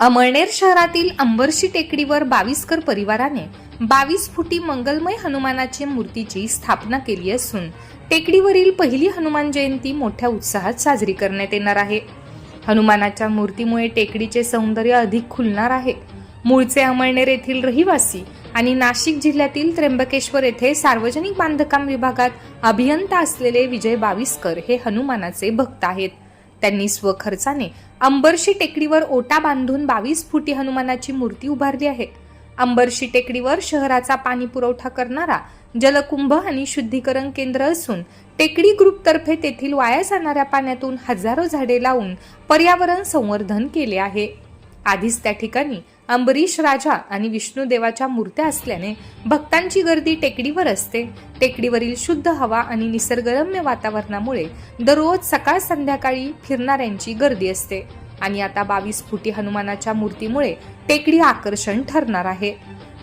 अमळनेर शहरातील अंबरशी टेकडीवर बावीसकर परिवाराने बावीस फुटी मंगलमय हनुमानाची मूर्तीची स्थापना केली असून टेकडीवरील पहिली हनुमान जयंती मोठ्या उत्साहात साजरी करण्यात येणार आहे. हनुमानाच्या मूर्तीमुळे टेकडीचे सौंदर्य अधिक खुलणार आहे. मूळचे अमळनेर येथील रहिवासी आणि नाशिक जिल्ह्यातील त्र्यंबकेश्वर येथे सार्वजनिक बांधकाम विभागात अभियंता असलेले विजय बाविस्कर हे हनुमानाचे भक्त आहेत. त्यांनी स्वखर्चाने अंबरशी टेकडीवर ओटा बांधून बावीस फुटी हनुमानाची मूर्ती उभारली आहे अंबरशी टेकडीवर शहराचा पाणी पुरवठा करणारा जलकुंभ आणि शुद्धीकरण केंद्र असून टेकडी ग्रुपतर्फे तेथील वाया जाणाऱ्या पाण्यातून हजारो झाडे लावून पर्यावरण संवर्धन केले आहे. आधीच त्या ठिकाणी अंबरीश राजा आणि विष्णुदेवाच्या मूर्त्या असल्याने भक्तांची गर्दी टेकडीवर असते. टेकडीवरील शुद्ध हवा आणि निसर्गरम्य वातावरणामुळे दररोज सकाळ संध्याकाळी फिरणाऱ्यांची गर्दी असते. आणि आता बावीस फुटी हनुमानाच्या मूर्तीमुळे टेकडी आकर्षण ठरणार आहे.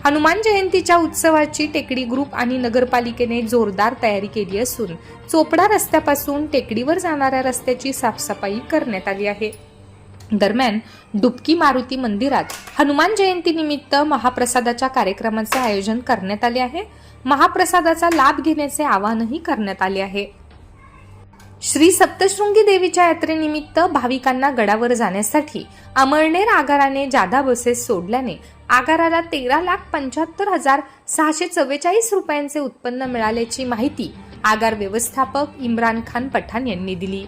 हनुमान जयंतीच्या उत्सवाची टेकडी ग्रुप आणि नगरपालिकेने जोरदार तयारी केली असून चोपडा रस्त्यापासून टेकडीवर जाणाऱ्या रस्त्याची साफसफाई करण्यात आली आहे. दरम्यान डुबकी मारुती मंदिरात हनुमान जयंती निमित्त महाप्रसादाच्या कार्यक्रमाचे आयोजन करण्यात आले आहे. महाप्रसादाचा लाभ घेण्याचे आवाहनही करण्यात आले आहे. श्री सप्तशृंगी देवीच्या यात्रेनिमित्त भाविकांना गडावर जाण्यासाठी अमळनेर आगाराने जादा बसेस सोडल्याने आगाराला तेरा लाख पंच्याहत्तर हजार सहाशे चव्वेचाळीस रुपयांचे उत्पन्न मिळाल्याची माहिती आगार व्यवस्थापक इम्रान खान पठाण यांनी दिली.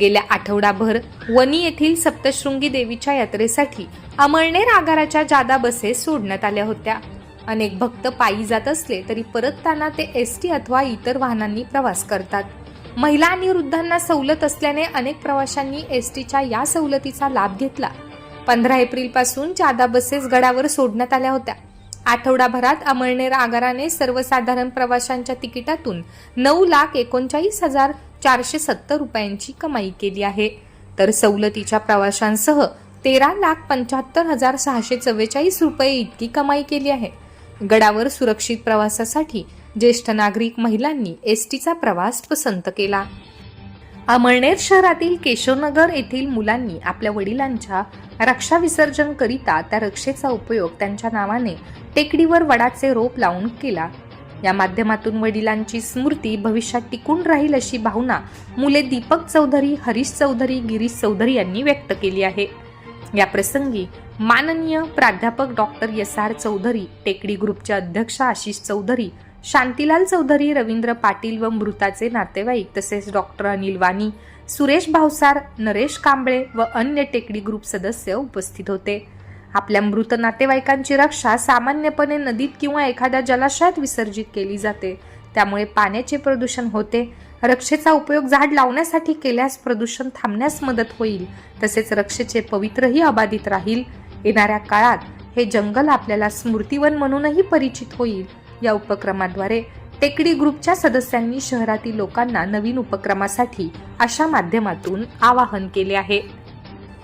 गेल्या आठवडाभर वनी येथील सप्तशृंगी देवीच्या यात्रेसाठी अमळनेर आगाराच्या जादा बसेस सोडण्यात आल्या होत्या. अनेक भक्त पायी जात असले तरी परतताना ते एस टी अथवा इतर वाहनांनी प्रवास करतात. महिला आणि वृद्धांना सवलत असल्याने अनेक प्रवाशांनी एस टीच्या या सवलतीचा लाभ घेतला. पंधरा एप्रिलपासून जादा बसेस गडावर सोडण्यात आल्या होत्या. आठवडाभरात अमळनेर आगाराने सर्वसाधारण प्रवाशांच्या तिकिटातून नऊ लाख एकोणचाळीस हजार चारशे सत्तर रुपयांची कमाई केली आहे. तर सवलतीच्या प्रवाशांसह तेरा लाख पंच्याहत्तर हजार सहाशे चव्वेचाळीस रुपये इतकी कमाई केली आहे. गडावर सुरक्षित प्रवासासाठी ज्येष्ठ नागरिक महिलांनी एसटीचा प्रवास पसंत केला. अमळनेर शहरातील केशवनगर येथील मुलांनी आपल्या वडिलांच्या रक्षा विसर्जन करिता त्या रक्षेचा उपयोग त्यांच्या नावाने टेकडीवर वडाचे रोप लावून केला. या माध्यमातून वडिलांची स्मृती भविष्यात टिकून राहील अशी भावना मुले दीपक चौधरी हरीश चौधरी गिरीश चौधरी यांनी व्यक्त केली आहे. या प्रसंगी माननीय प्राध्यापक डॉक्टर एस आर चौधरी टेकडी ग्रुपचे अध्यक्ष आशिष चौधरी शांतीलाल चौधरी रवींद्र पाटील व मृताचे नातेवाईक तसेच डॉक्टर अनिल वानी सुरेश भावसार नरेश कांबळे व अन्य टेकडी ग्रुप सदस्य उपस्थित होते. आपल्या मृत नातेवाईकांची रक्षा सामान्यपणे नदीत किंवा एखाद्या जलाशयात विसर्जित केली जाते. त्यामुळे पाण्याचे प्रदूषण होते. रक्षेचा उपयोग झाड लावण्यासाठी केल्यास प्रदूषण थांबण्यास मदत होईल. तसेच रक्षेचे पवित्रही अबाधित राहील. येणाऱ्या काळात हे जंगल आपल्याला स्मृतिवन म्हणूनही परिचित होईल. या उपक्रमाद्वारे टेकडी ग्रुपच्या सदस्यांनी शहरातील लोकांना नवीन उपक्रमासाठी अशा माध्यमातून आवाहन केले आहे.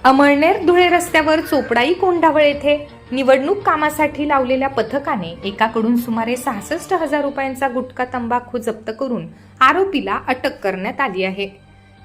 अमळनेर धुळे रस्त्यावर चोपडाई कोंढावळ येथे निवडणूक कामासाठी लावलेल्या पथकाने एकाकडून सुमारे सहासष्ट हजार रुपयांचा गुटखा तंबाखू जप्त करून आरोपीला अटक करण्यात आली आहे.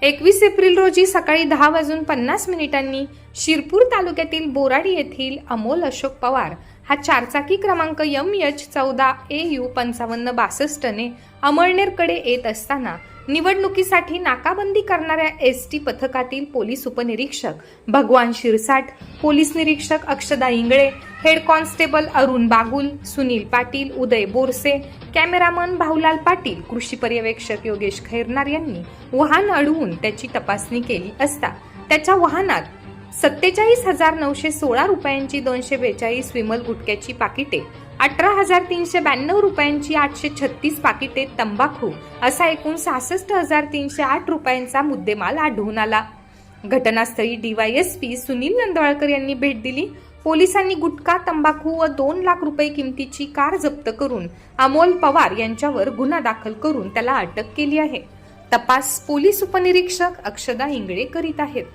एकवीस एप्रिल रोजी सकाळी दहा वाजून पन्नास मिनिटांनी शिरपूर तालुक्यातील बोराडी येथील अमोल अशोक पवार हा चारचाकी क्रमांक यम एच चौदा ए यू पंचावन्न बासष्टने अमळनेरकडे येत असताना निवडणुकीसाठी नाकाबंदी करणाऱ्या एस टी पथकातील पोलीस उपनिरीक्षक भगवान शिरसाट पोलीस निरीक्षक Akshada Ingale head constable Arun Bagul Sunil Patil Uday Borse cameraman Bhaulal Patil कृषी पर्यवेक्षक योगेश खैरनार यांनी वाहन अडवून त्याची तपासणी केली असता त्याच्या वाहनात सत्तेचाळीस हजार नऊशे सोळा रुपयांची दोनशे बेचाळीस विमल गुटक्याची पाकिटे अठरा हजार तीनशे ब्याण्णव रुपयांची आठशे छत्तीस पाकिटे तंबाखू असा एकूण सहासष्ट हजार तीनशे आठ रुपयांचा मुद्देमाल आढळून आला. घटनास्थळी डीवायएसपी सुनील नंदवाळकर यांनी भेट दिली. पोलिसांनी गुटखा तंबाखू व दोन लाख रुपये किमतीची कार जप्त करून अमोल पवार यांच्यावर गुन्हा दाखल करून त्याला अटक केली आहे. तपास पोलीस उपनिरीक्षक अक्षदा इंगळे करीत आहेत.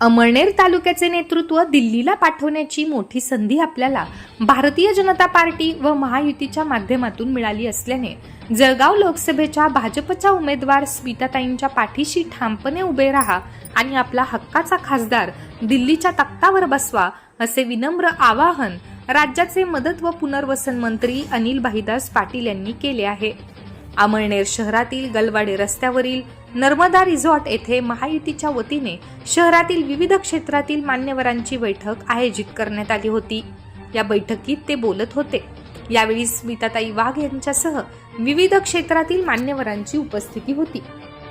अमळनेर तालुक्याचे नेतृत्व दिल्लीला पाठवण्याची मोठी संधी आपल्याला भारतीय जनता पार्टी व महायुतीच्या माध्यमातून मिळाली असल्याने जळगाव लोकसभेच्या भाजपच्या उमेदवार स्मिताताईंच्या पाठीशी ठामपणे उभे राहा आणि आपला हक्काचा खासदार दिल्लीच्या तख्तावर बसवा असे विनम्र आवाहन राज्याचे मदत व पुनर्वसन मंत्री अनिल भाईदास पाटील यांनी केले आहे. अमळनेर शहरातील गलवाडे रस्त्यावरील नर्मदा रिसॉर्ट येथे महायुतीच्या वतीने शहरातील विविध क्षेत्रातील मान्यवरांची बैठक आयोजित करण्यात आली होती. या बैठकीत ते बोलत होते. यावेळी स्मिताताई वाघ यांच्यासह विविध क्षेत्रातील मान्यवरांची उपस्थिती होती.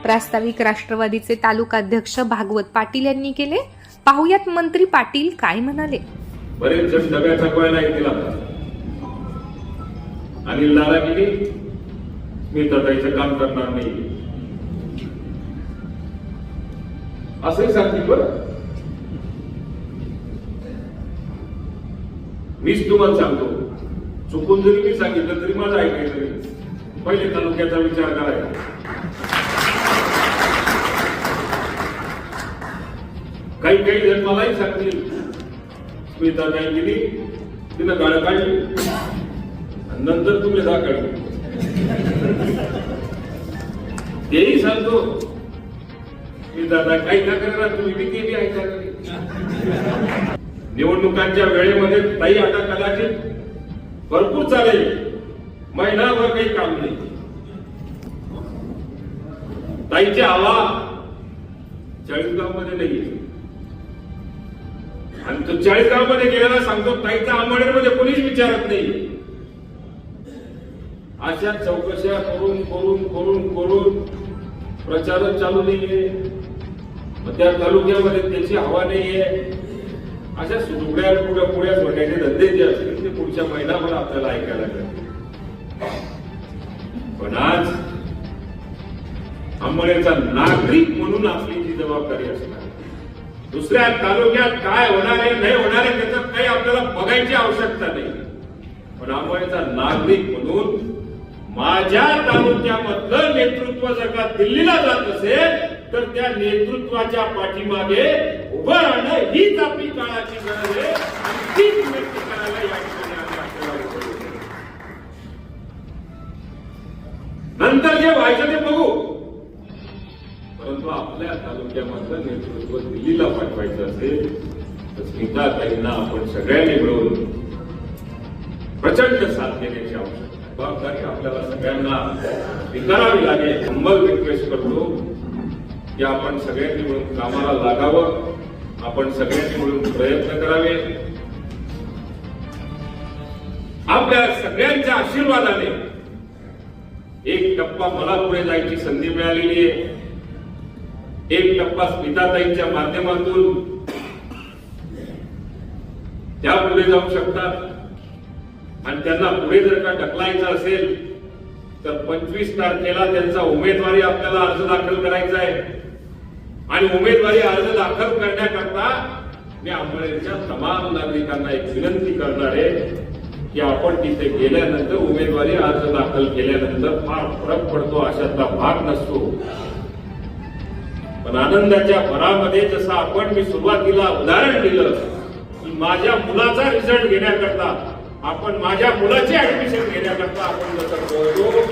प्रास्ताविक राष्ट्रवादीचे तालुका अध्यक्ष भागवत पाटील यांनी केले. पाहुयात मंत्री पाटील काय म्हणाले? बरेच जण डब्या थकवायला येतील आणि लाला गेली मी तटाईचं काम करणार नाही. असंही सांगतील बरं मीच तुम्हाला सांगतो चुकून जरी मी सांगितलं तरी माझं ऐकायचं नाही. पहिले तालुक्याचा विचार करायचा. काही काही जण मलाही सांगतील स्मिता नाही गेली तिनं गाड्या काढली नंतर तुम्ही जा काढली तेही सांगतो मी दादा काही ना करणार तुम्ही? मी केली आहे निवडणुकांच्या वेळेमध्ये ताई आता कदाचित भरपूर चालेल. महिनाभर काही काम नाही. ताईची हवा चाळीसगावमध्ये नाही आणि तो चाळीसगावमध्ये गेलेला सांगतो ताईचा आंबेडकरमध्ये कोणीच विचारत नाही अशा चौकशा करून करून करून करून प्रचारच चालू नाहीये. मग त्या तालुक्यामध्ये त्याची हवा नाहीये. अशा सुटुकड्या पुढ्या पुढ्या सोडण्याचे धंदे जे असतील ते पुढच्या महिनाभर आपल्याला ऐकायला मिळतील. पण आज अंबळेचा नागरिक म्हणून आपली जी जबाबदारी असणार. दुसऱ्या तालुक्यात काय होणार आहे नाही होणार आहे त्याच्यात काही आपल्याला बघायची आवश्यकता नाही. पण आंबळेचा नागरिक म्हणून माझ्या तालुक्यामधलं नेतृत्व जर का दिल्लीला जात असेल तर त्या नेतृत्वाच्या पाठीमागे उभं राहणं हीच आपली काळाची गरज आहे. आणि तीच व्यक्त करायला या ठिकाणी नंतर जे व्हायचं ते बघू. परंतु आपल्या तालुक्यामधलं नेतृत्व दिल्लीला पाठवायचं असेल तर स्मिता ताईंना आपण सगळ्यांनी मिळून प्रचंड साथ देण्याची आवश्यकता जबाबदारी आपल्याला सगळ्यांना स्वीकारावी लागेल. हंबल रिक्वेस्ट करतो. की आपण सगळ्यांनी मिळून कामाला लागावं. आपण सगळ्यांनी मिळून प्रयत्न करावे. आपल्या सगळ्यांच्या आशीर्वादाने एक टप्पा मला पुढे जायची संधी मिळालेली आहे. एक टप्पा स्मिताताईंच्या माध्यमातून त्या पुढे जाऊ शकतात. आणि त्यांना पुढे जर का ढकलायचं असेल तर पंचवीस तारखेला त्यांचा उमेदवारी आपल्याला अर्ज दाखल करायचा आहे. आणि उमेदवारी अर्ज दाखल करण्याकरता मी आंबेडकरच्या तमाम नागरिकांना एक विनंती करणार आहे की आपण तिथे गेल्यानंतर उमेदवारी अर्ज दाखल केल्यानंतर फार फरक पडतो अशातला भाग नसतो. पण आनंदाच्या भरामध्ये जसं आपण मी सुरुवातीला उदाहरण दिलं की माझ्या मुलाचा रिझल्ट घेण्याकरता आपण माझ्या मुलाचे ऍडमिशन घेण्याकरता आपण जसं बोलतो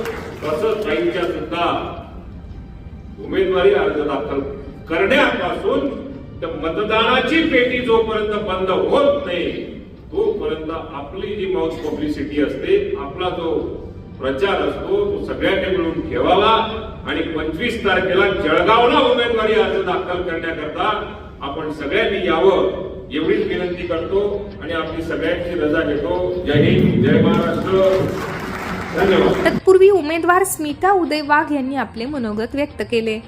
तसंच काहींच्या सुद्धा उमेदवारी अर्ज दाखल करण्यापासून तर मतदानाची पेटी जोपर्यंत बंद होत नाही तोपर्यंत आपली जी माउथ पब्लिसिटी असते आपला जो प्रचार असतो तो सगळ्यांनी मिळून ठेवावा आणि पंचवीस तारखेला जळगावला उमेदवारी अर्ज दाखल करण्याकरता आपण सगळ्यांनी यावं एवढीच विनंती करतो आणि आपली सगळ्यांची रजा घेतो. जय हिंद जय महाराष्ट्र. धन्यवाद. तत्पूर्वी उमेदवार स्मिता उदय वाघ यांनी आपले मनोगत व्यक्त केले.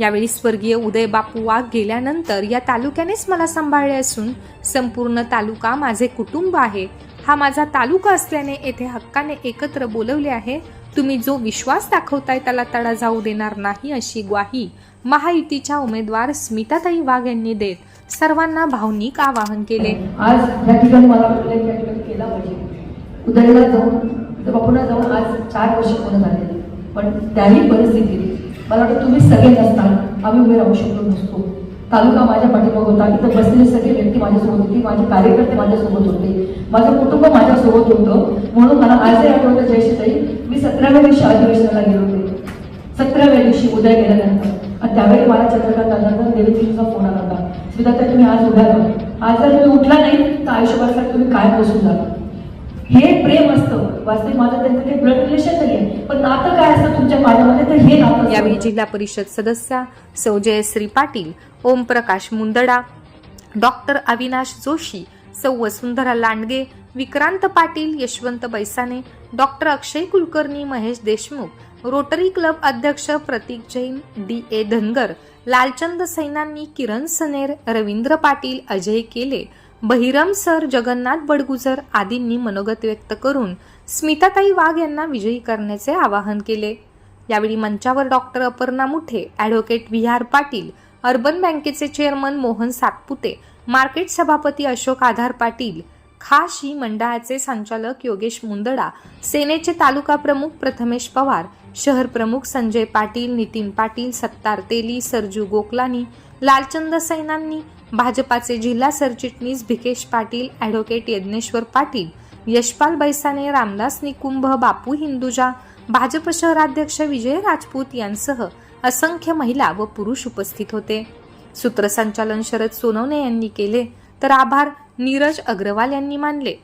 यावेळी स्वर्गीय उदय बापू वाघ गेल्यानंतर या तालुक्यानेच मला सांभाळले असून संपूर्ण तालुका माझे कुटुंब आहे. हा माझा तालुका असल्याने येथे हक्काने एकत्र बोलवले आहे. तुम्ही जो विश्वास दाखवताय त्याला तडा जाऊ देणार नाही अशी ग्वाही महायुतीच्या उमेदवार स्मिताताई वाघ यांनी देत सर्वांना भावनिक आवाहन केले. आज या ठिकाणी मला उल्लेख या ठिकाणी केला पाहिजे. उदयला जाऊन बापूंना जाऊन आज चार वर्ष पूर्ण झालेली. पण त्याही परिस्थितीत मला वाटतं तुम्ही सगळे नसता आम्ही उभे राहू शकलो नसतो. तालुका माझ्या पाठीमाग होता इथं बसलेले सगळे व्यक्ती माझ्यासोबत होती माझे कार्यकर्ते माझ्यासोबत होते माझं कुटुंब माझ्यासोबत होतं. म्हणून मला आजही आठवतं जयश्रीताई मी सतराव्या दिवशी अधिवेशनाला गेले होते. सतराव्या दिवशी उद्या गेल्यानंतर. आणि त्यावेळी मला चंद्रकांत दादांचा देवेंद्रजींचा फोन आला होता. स्मिताताई तुम्ही आज उभ्या राहा. आज जर तुम्ही उठला नाही तर आयुष्यभरासाठी तुम्ही काय बसून जाता हे प्रेम असतं. वास्तविक माझं त्यांचं काही ब्लड रिलेशन नाही आहे पण नातं काय असतं तुमच्या माझ्यामध्ये तर हे नातं यावेळी जिल्हा परिषद सदस्या Sau Jayashree Patil Omprakash Mundada doctor Avinash Joshi Sau Vasundhara Landge Vikrant Patil Yashwant Baisane doctor Akshay Kulkarni Mahesh Deshmukh rotary club अध्यक्ष प्रतीक जैन डी ए धनगर लालचंद सैनांनी किरण सनेर रवींद्र पाटील अजय केले बहिरम सर जगन्नाथ बडगुजर आदींनी मनोगत व्यक्त करून स्मिताताई वाघ यांना विजयी करण्याचे आवाहन केले. यावेळी मंचावर doctor Aparna Muthe advocate V R Patil urban बँकेचे चेअरमन मोहन सातपुते मार्केट सभापती अशोक आधार पाटील खाशी मंडळाचे संचालक योगेश मुंदडा सेनेचे तालुका प्रमुख प्रथमेश पवार शहर प्रमुख संजय पाटील नितीन पाटील सत्तार तेली सरजू गोकलानी लालचंद सैनांनी भाजपाचे जिल्हा सरचिटणीस भिकेश पाटील ॲडव्होकेट यज्ञेश्वर पाटील यशपाल बैसाने रामदास निकुंभ बापू हिंदुजा भाजप शहराध्यक्ष विजय राजपूत यांसह असंख्य महिला व पुरुष उपस्थित होते. सूत्रसंचालन शरद सोनवणे यांनी केले तर आभार नीरज अग्रवाल यांनी मानले.